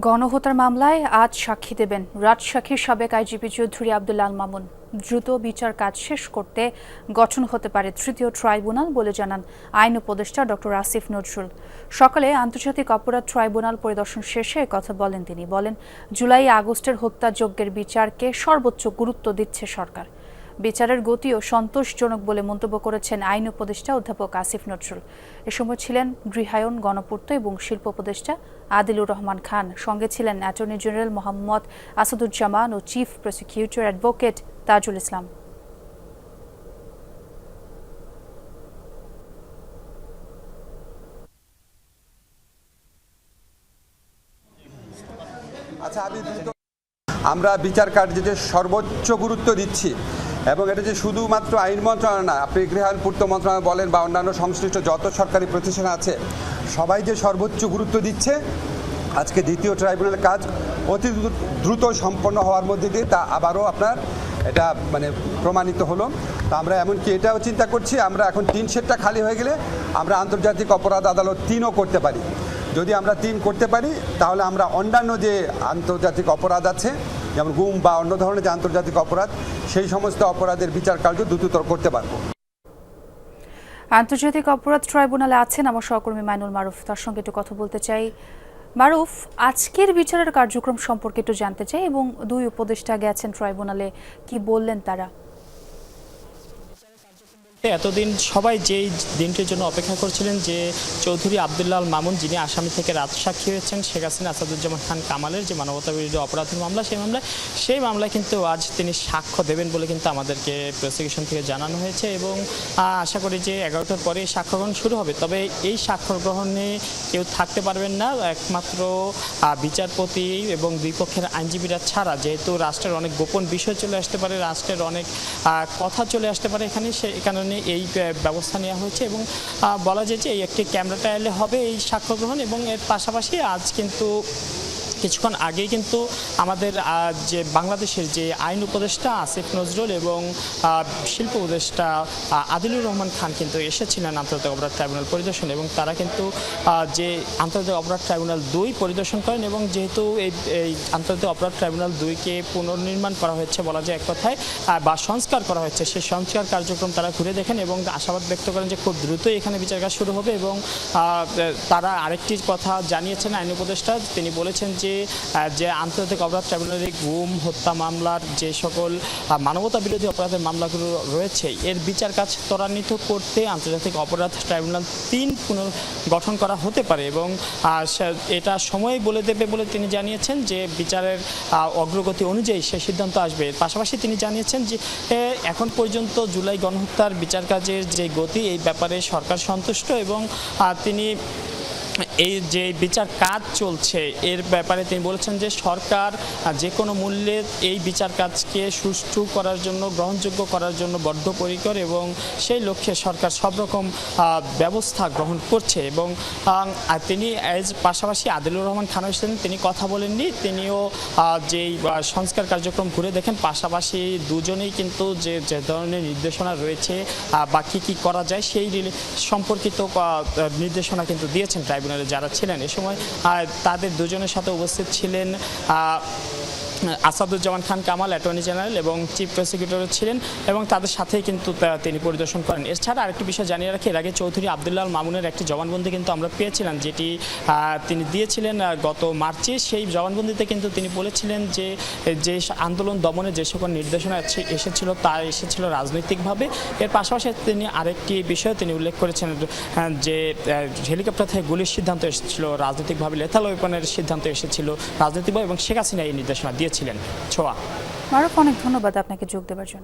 গণহত্যার মামলায় আজ সাক্ষী দেবেন রাজসাক্ষীর সাবেক আইজিপি চৌধুরী আব্দুল্লাহ আল মামুন। দ্রুত বিচার কাজ শেষ করতে গঠন হতে পারে তৃতীয় ট্রাইব্যুনাল বলে জানান আইন উপদেষ্টা ডক্টর আসিফ নজরুল। সকালে আন্তর্জাতিক অপরাধ ট্রাইব্যুনাল পরিদর্শন শেষে কথা বলেন তিনি। বলেন, জুলাই আগস্টের হত্যাযজ্ঞের বিচারকে সর্বোচ্চ গুরুত্ব দিচ্ছে সরকার। বিচারের গতিও সন্তোষজনক বলে মন্তব্য করেছেন আইন উপদেষ্টা অধ্যাপক আসিফ নজরুল। এ সময় ছিলেন গৃহায়ন, গণপূর্ত এবং শিল্প উপদেষ্টা আদিলুর রহমান খান। সঙ্গে ছিলেন অ্যাটর্নি জেনারেল মোহাম্মদ আসাদুজ্জামান ও chief prosecutor advocate Tajul Islam. আচ্ছা আমি আমরা বিচার কার্যে সর্বোচ্চ গুরুত্ব দিচ্ছি এবং এটা যে শুধুমাত্র আইন মন্ত্রণালয় না, আপনি গৃহায়ণ পূর্ত মন্ত্রণালয় বলেন বা অন্যান্য সংশ্লিষ্ট যত সরকারি প্রতিষ্ঠান আছে, সবাই যে সর্বোচ্চ গুরুত্ব দিচ্ছে, আজকে দ্বিতীয় ট্রাইব্যুনালের কাজ অতি দ্রু- দ্রুত সম্পন্ন হওয়ার মধ্যে দিয়ে তা আবারও আপনার এটা মানে প্রমাণিত হলো। তো আমরা এমনকি এটাও চিন্তা করছি, আমরা এখন তিন সেটটা খালি হয়ে গেলে আমরা আন্তর্জাতিক অপরাধ আদালত তিনও করতে পারি। যদি আমরা তিন করতে পারি, তাহলে আমরা অন্যান্য যে আন্তর্জাতিক অপরাধ আছে যেমন গুম বা অন্য ধরনের যে আন্তর্জাতিক অপরাধ, সেই সমস্ত অপরাধের বিচার কার্য দ্রুততর করতে পারব। আন্তর্জাতিক অপরাধ ট্রাইব্যুনালে আছেন আমার সহকর্মী মাইনুল মারুফ। তার সঙ্গে একটু কথা বলতে চাই। মারুফ, আজকের বিচারের কার্যক্রম সম্পর্কে একটু জানতে চাই এবং দুই উপদেষ্টা গেছেন ট্রাইব্যুনালে, কি বললেন তারা? এতদিন সবাই যেই দিনটির জন্য অপেক্ষা করছিলেন যে চৌধুরী আবদুল্লাহ মামুন, যিনি আসামি থেকে রাজসাক্ষী হয়েছেন, শেখ হাসিনা, আসাদুজ্জামান খান কামালের যে মানবতা বিরোধী অপরাধের মামলা, সেই মামলায় সেই মামলায় কিন্তু আজ তিনি সাক্ষ্য দেবেন বলে কিন্তু আমাদেরকে প্রসিকিউশন থেকে জানানো হয়েছে এবং আশা করি যে এগারোটার পরে সাক্ষ্য গ্রহণ শুরু হবে। তবে এই সাক্ষ্য গ্রহণে কেউ থাকতে পারবেন না, একমাত্র বিচারপতি এবং দুই পক্ষের আইনজীবীরা ছাড়া। যেহেতু রাষ্ট্রের অনেক গোপন বিষয় চলে আসতে পারে, রাষ্ট্রের অনেক কথা চলে আসতে পারে এখানে সেই কারণে এই ব্যবস্থা নেওয়া হয়েছে এবং বলা যায় যে এই একটি ক্যামেরা ট্রায়ালে হবে এই সাক্ষ্য গ্রহণ এবং এর পাশাপাশি আজ কিন্তু কিছুক্ষণ আগেই কিন্তু আমাদের যে বাংলাদেশের যে আইন উপদেষ্টা আসিফ নজরুল এবং শিল্প উপদেষ্টা আদিলুর রহমান খান কিন্তু এসেছিলেন আন্তর্জাতিক অপরাধ ট্রাইব্যুনাল পরিদর্শন এবং তারা কিন্তু যে আন্তর্জাতিক অপরাধ ট্রাইব্যুনাল দুই পরিদর্শন করেন এবং যেহেতু এই এই আন্তর্জাতিক অপরাধ ট্রাইব্যুনাল দুইকে পুনর্নির্মাণ করা হয়েছে বলা যায় এক কথায় বা সংস্কার করা হয়েছে, সেই সংস্কার কার্যক্রম তারা ঘুরে দেখেন এবং আশাবাদ ব্যক্ত করেন যে খুব দ্রুতই এখানে বিচার কাজ শুরু হবে এবং তারা আরেকটি কথা জানিয়েছেন আইন উপদেষ্টা, তিনি বলেছেন যে যে আন্তর্জাতিক অপরাধ ট্রাইব্যুনালে গুম, হত্যা মামলার যে সকল মানবতা বিরোধী অপরাধের মামলাগুলো রয়েছে, এর বিচার কাজ ত্বরান্বিত করতে আন্তর্জাতিক অপরাধ ট্রাইব্যুনাল তিন পুনর্গঠন করা হতে পারে এবং এটা সময় বলে দেবে বলে তিনি জানিয়েছেন যে বিচারের অগ্রগতি অনুযায়ী সে সিদ্ধান্ত আসবে। পাশাপাশি তিনি জানিয়েছেন যে এখন পর্যন্ত জুলাই গণহত্যার বিচার কাজের যে গতি, এই ব্যাপারে সরকার সন্তুষ্ট এবং তিনি এই যে বিচার কাজ চলছে, এর ব্যাপারে তিনি বলেছেন যে সরকার যে কোনো মূল্যে এই বিচার কাজকে সুষ্ঠু করার জন্য, গ্রহণযোগ্য করার জন্য বদ্ধপরিকর এবং সেই লক্ষ্যে সরকার সব রকম ব্যবস্থা গ্রহণ করছে এবং তিনি এজ পাশাপাশি আদিলুর রহমান খান এসেছেন, তিনি কথা বলেননি, তিনিও যেই সংস্কার কার্যক্রম ঘুরে দেখেন, পাশাপাশি দুজনেই কিন্তু যে যে ধরনের নির্দেশনা রয়েছে বা কী কী করা যায় সেই সম্পর্কিত নির্দেশনা কিন্তু দিয়েছেন ট্রাইব্যুনালে যারা ছিলেন এ সময় তাদের দুজনের সাথে উপস্থিত ছিলেন আসাদুজ্জামান খান কামাল, অ্যাটর্নি জেনারেল এবং চিফ প্রসিকিউটর ছিলেন এবং তাদের সাথেই কিন্তু তিনি পরিদর্শন করেন। এছাড়া আরেকটি বিষয় জানিয়ে রাখি, এর আগে চৌধুরী আবদুল্লাহ মামুনের একটি জবানবন্দি কিন্তু আমরা পেয়েছিলাম, যেটি তিনি দিয়েছিলেন গত মার্চে। সেই জবানবন্দিতে কিন্তু তিনি বলেছিলেন যে যে আন্দোলন দমনে যে সকল নির্দেশনা এসেছিল তা এসেছিল রাজনৈতিকভাবে। এর পাশাপাশি তিনি আরেকটি বিষয় তিনি উল্লেখ করেছেন যে হেলিকপ্টার থেকে গুলির সিদ্ধান্ত এসেছিল, রাজনৈতিকভাবে লেথাল ওয়েপনের সিদ্ধান্ত এসেছিল, রাজনৈতিকভাবে এবং শেখ হাসিনা এই নির্দেশনা দিয়েছিলেন ছোয়া। মারুফ অনেক ধন্যবাদ আপনাকে যোগ দেওয়ার জন্য।